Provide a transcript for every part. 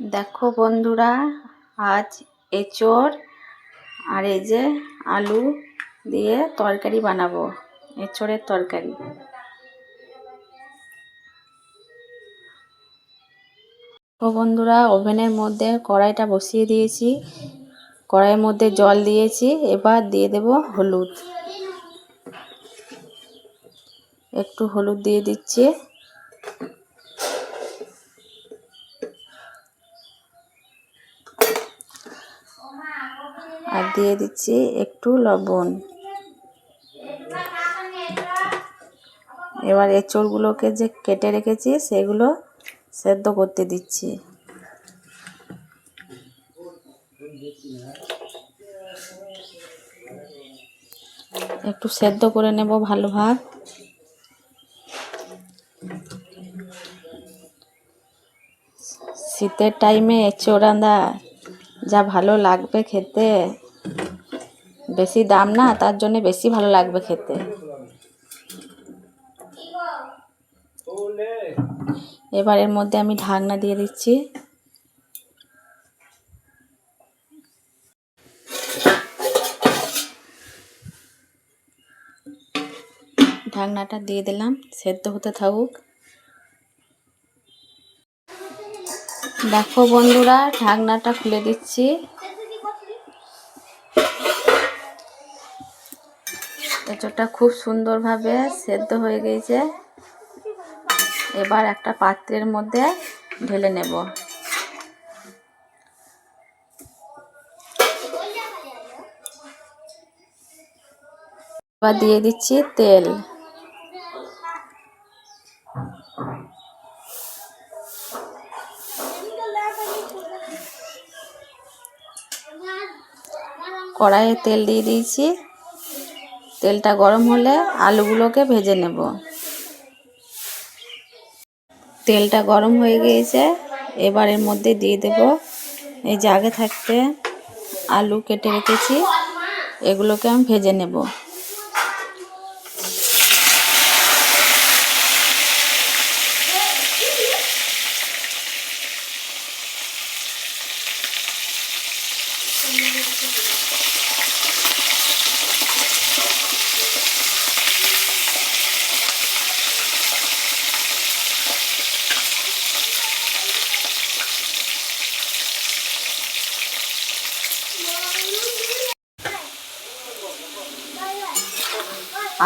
দেখো বন্ধুরা, আজ এঁচোড় আর এই যে আলু দিয়ে তরকারি বানাবো, এঁচোড়ের তরকারি। তো বন্ধুরা, ওভেনের মধ্যে কড়াইটা বসিয়ে দিয়েছি, কড়াইয়ের মধ্যে জল দিয়েছি, এবার দিয়ে দেব হলুদ। একটু হলুদ দিয়ে দিচ্ছি। আর দিয়ে দিচ্ছি একটু লবণ। এবার এঁচড়গুলোকে যে কেটে রেখেছি, সেগুলো সেদ্ধ করতে দিচ্ছি। একটু সেদ্ধ করে নেব ভালো ভাব শীতের টাইমে এঁচড় রাঁধা যা ভালো লাগবে খেতে। বেশি দাম না, তার জন্য বেশি ভালো লাগবে খেতে। এবার এর মধ্যে আমি ঢাকনা দিয়ে দিচ্ছি। ঢাকনাটা দিয়ে দিলাম, সেদ্ধ হতে থাকুক। দেখো বন্ধুরা, ঢাকনাটা খুলে দিচ্ছি। এঁচোড়টা খুব সুন্দরভাবে সেদ্ধ হয়ে গিয়েছে এবার একটা পাত্রের মধ্যে ঢেলে নেব। এবার দিয়ে দিচ্ছি তেল। কড়াইয়ে তেল দিয়ে দিয়েছি। তেলটা গরম হলে আলুগুলোকে ভেজে নেব। তেলটা গরম হয়ে গিয়েছে, এবার এর মধ্যে দিয়ে দেব। এই যে আগে থাকতে আলু কেটে রেখেছি, এগুলোকে আমি ভেজে নেব।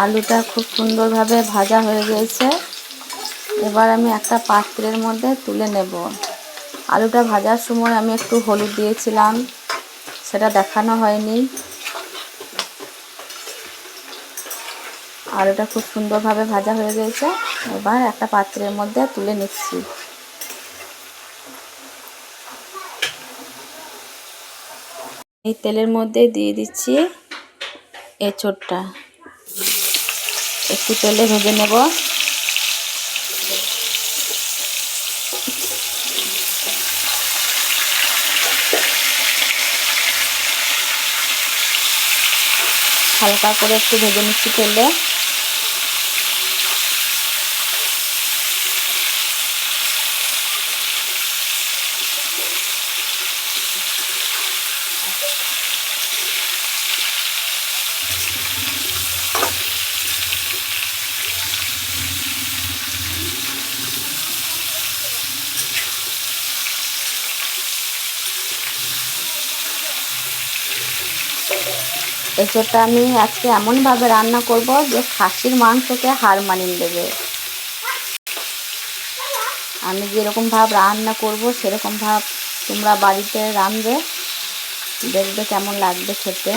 আলুটা খুব সুন্দরভাবে ভাজা হয়ে গিয়েছে এবার আমি একটা পাত্রের মধ্যে তুলে নেব। আলুটা ভাজার সময় আমি একটু হলুদ দিয়েছিলাম, সেটা দেখানো হয়নি। আলুটা খুব সুন্দরভাবে ভাজা হয়ে গিয়েছে এবার একটা পাত্রের মধ্যে তুলে নিচ্ছি। এই তেলের মধ্যে দিয়ে দিচ্ছি এঁচোড়টা। একটু তেলে ভেজে নেব। হালকা করে একটু ভেজে নিচ্ছি তেলে। এঁচোড়টা আমি আজকে এমনভাবে রান্না করব যে খাসির মাংসকে হার মানিয়ে দেবে আমি যেরকম ভাব রান্না করব, সেরকম ভাব তোমরা বাড়িতে রাঁধবে। দেখবে কেমন লাগবে খেতে।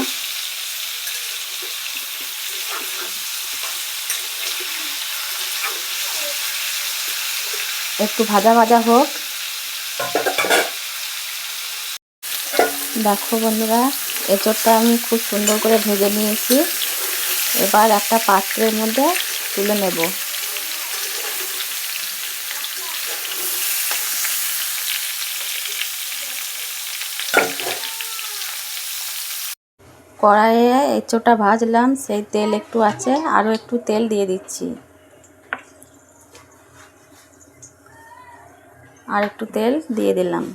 একটু ভাজা ভাজা হোক। দেখো বন্ধুরা এঁচোড়টা আমি খুব সুন্দর করে ভেজে নিয়েছি। এবার একটা পাত্রের মধ্যে তুলে নেব। কড়াইয়ে এঁচোড়টা ভাজলাম, সেই তেল একটু আছে, আরও একটু তেল দিয়ে দিচ্ছি। আর একটু তেল দিয়ে দিলাম।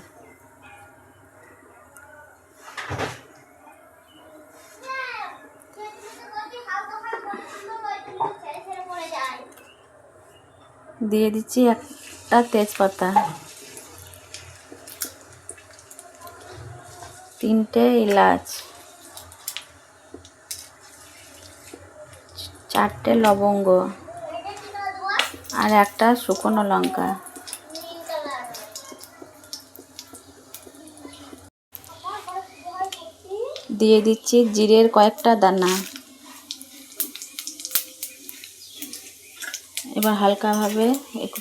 দিয়ে দিচ্ছি একটা তেজপাতা। তিনটে এলাচ। চারটে লবঙ্গ। আর একটা শুকনো লঙ্কা। দিয়ে দিচ্ছি জিরের কয়েকটা দানা। এবার হালকাভাবে একটু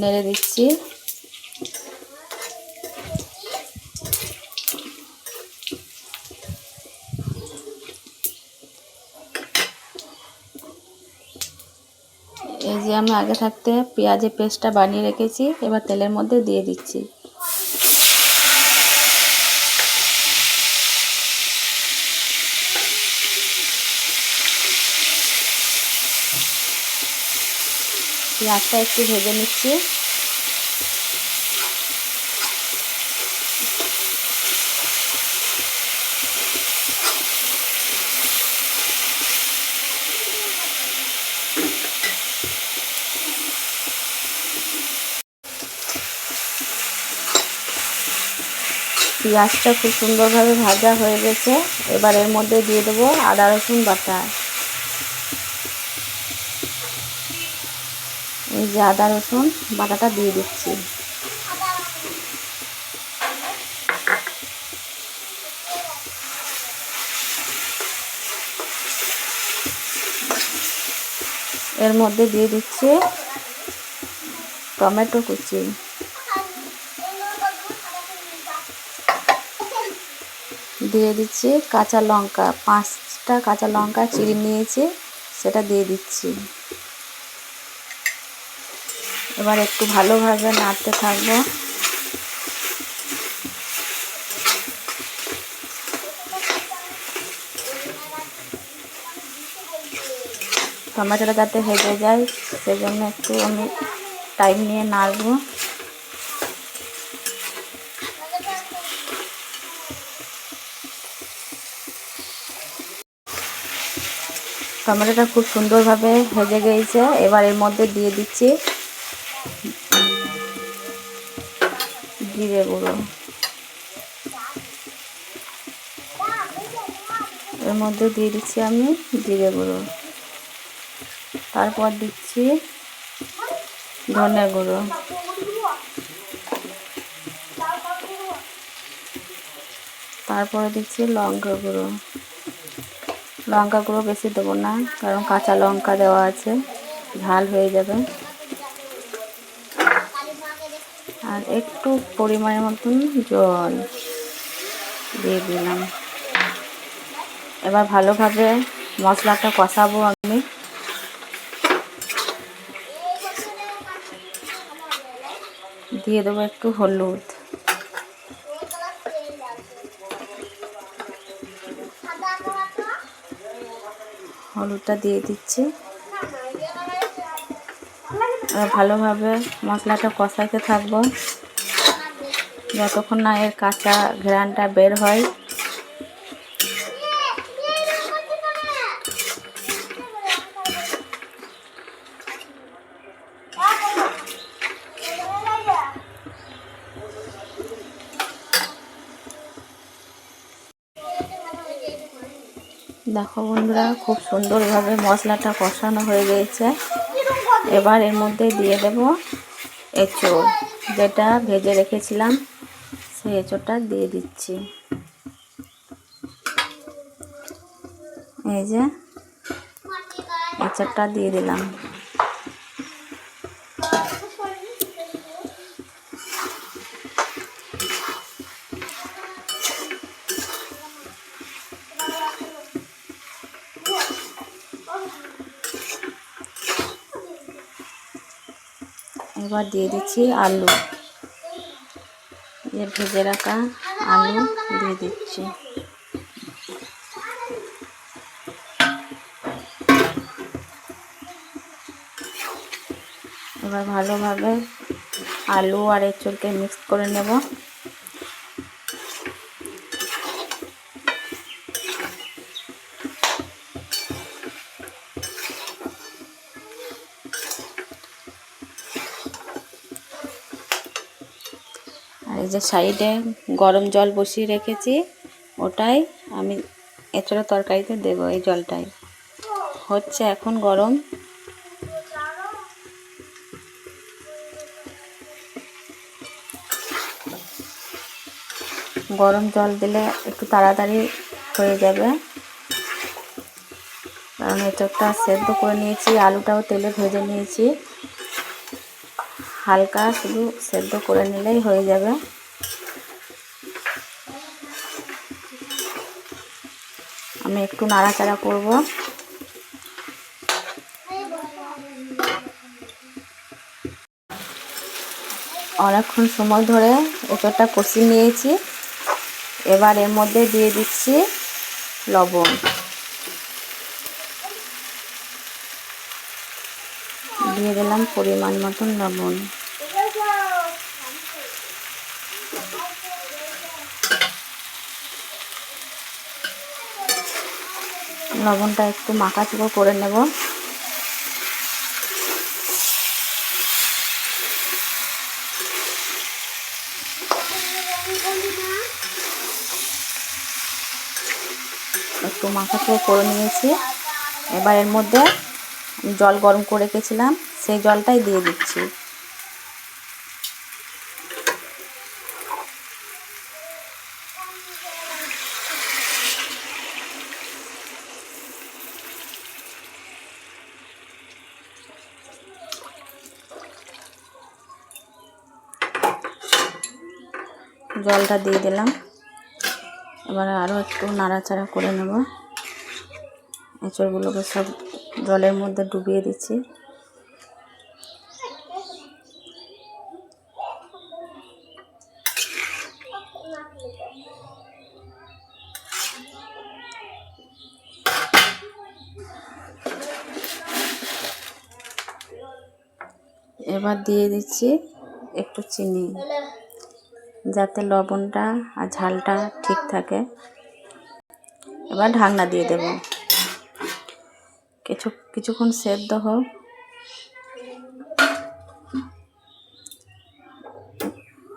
নেড়ে দিচ্ছি। এই যে আমি আগে থাকতে পেঁয়াজের পেস্টটা বানিয়ে রেখেছি, এবার তেলের মধ্যে দিয়ে দিচ্ছি। পেঁয়াজটা একটু ভেজে নিচ্ছি। পেঁয়াজটা খুব সুন্দরভাবে ভাজা হয়ে গেছে। এবার এর মধ্যে দিয়ে দেবো আদা রসুন বাটা। এই যে আদা, রসুন, বাটাটা দিয়ে দিচ্ছি। এর মধ্যে দিয়ে দিচ্ছি টমেটো কুচি। দিয়ে দিচ্ছি কাঁচা লঙ্কা। পাঁচটা কাঁচা লঙ্কা চিড়ে নিয়েছি, সেটা দিয়ে দিচ্ছি। এবার একটু ভালোভাবে নাড়তে থাকব। টমেটোটা যাতে হেজে যায়, সেজন্য একটু আমি টাইম নিয়ে নাড়বো। টমেটোটা খুব সুন্দরভাবে ভেজে গিয়েছে এবার এর মধ্যে দিয়ে দিচ্ছি জিরে গুঁড়ো। এর মধ্যে দিয়ে দিচ্ছি আমি জিরে গুঁড়ো। তারপর দিচ্ছি ধনে গুঁড়ো। তারপরে দিচ্ছি লঙ্কা গুঁড়ো। লঙ্কা গুঁড়ো বেশি দেবো না, কারণ কাঁচা লঙ্কা দেওয়া আছে, ঝাল হয়ে যাবে আর একটু পরিমাণের মতন জল দিয়ে দিলাম। এবার ভালোভাবে মশলাটা কষাবো আমি। দিয়ে দেবো একটু হলুদ। হলুদটা দিয়ে দিচ্ছি। ভালোভাবে মশলাটা কষাতে থাকব। যতক্ষণ না এর কাঁচা ঘ্রানটা বের হয়। দেখো বন্ধুরা, খুব সুন্দরভাবে মশলাটা কষানো হয়ে গিয়েছে এবার এর মধ্যে দিয়ে দেব এঁচড়, যেটা ভেজে রেখেছিলাম। সেই এঁচড়টা দিয়ে দিচ্ছি। এই যে এঁচড়টা দিয়ে দিলাম। এবার দিয়ে দিচ্ছি আলু। যে ভেজে রাখা আলু দিয়ে দিচ্ছি। এবার ভালোভাবে আলু আর এঁচড়কে মিক্স করে নেব। এই যে সাইডে গরম জল বসিয়ে রেখেছি, ওটাই আমি এছাড়া তরকারিতে দেবো এই জলটাই। হচ্ছে এখন গরম। গরম জল দিলে একটু তাড়াতাড়ি হয়ে যাবে। কারণ এঁচড়টা সেদ্ধ করে নিয়েছি, আলুটাও তেলে ভেজে নিয়েছি। হালকা শুধু সেদ্ধ করে নিলেই হয়ে যাবে। আমি একটু নাড়াচাড়া করব। অনেকক্ষণ সময় ধরে এঁচড়টা কষিয়ে নিয়েছি। এবার এর মধ্যে দিয়ে দিচ্ছি লবণ। দিয়ে দিলাম পরিমাণ মতন লবণ। লবণটা একটু মাখা মাখাচুকো করে নেব। একটু মাখা মাখাচুকো করে নিয়েছি। এবার এর মধ্যে জল গরম করে রেখেছিলাম, সেই জলটাই দিয়ে দিচ্ছি। জলটা দিয়ে দিলাম। এবার আরও একটু নাড়াচাড়া করে নেব। এঁচড়গুলোকে সব জলের মধ্যে ডুবিয়ে দিচ্ছি। এবার দিয়ে দিচ্ছি একটু চিনি। যাতে লবণটা আর ঝালটা ঠিক থাকে। এবার ঢাকনা দিয়ে দেব। কিছু, কিছুক্ষণ সেদ্ধ হোক।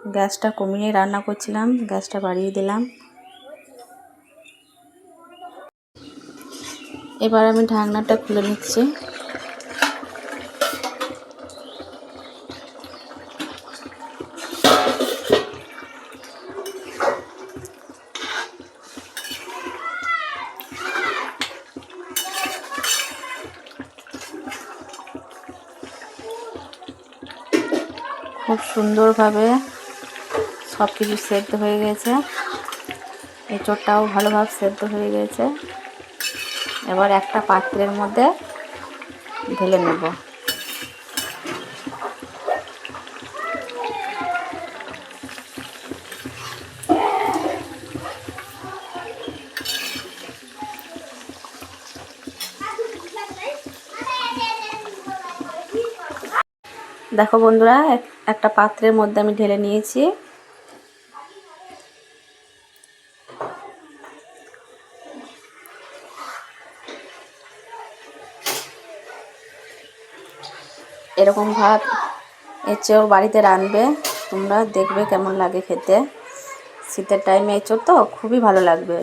গ্যাসটা কমিয়ে রান্না করছিলাম, গ্যাসটা বাড়িয়ে দিলাম। এবার আমি ঢাকনাটা খুলে নিচ্ছি খুব সুন্দরভাবে সব কিছু সেদ্ধ হয়ে গেছে। এঁচড়টাও ভালোভাবে সেদ্ধ হয়ে গেছে। এবার একটা পাত্রের মধ্যে ঢেলে নেব। দেখো বন্ধুরা একটা পাত্রের মধ্যে আমি ঢেলে নিয়েছি। এরকম ভাত এঁচড় বাড়িতে রাঁধবে, তোমরা দেখবে কেমন লাগে খেতে। শীতের টাইমে এঁচড় তো খুবই ভালো লাগবে।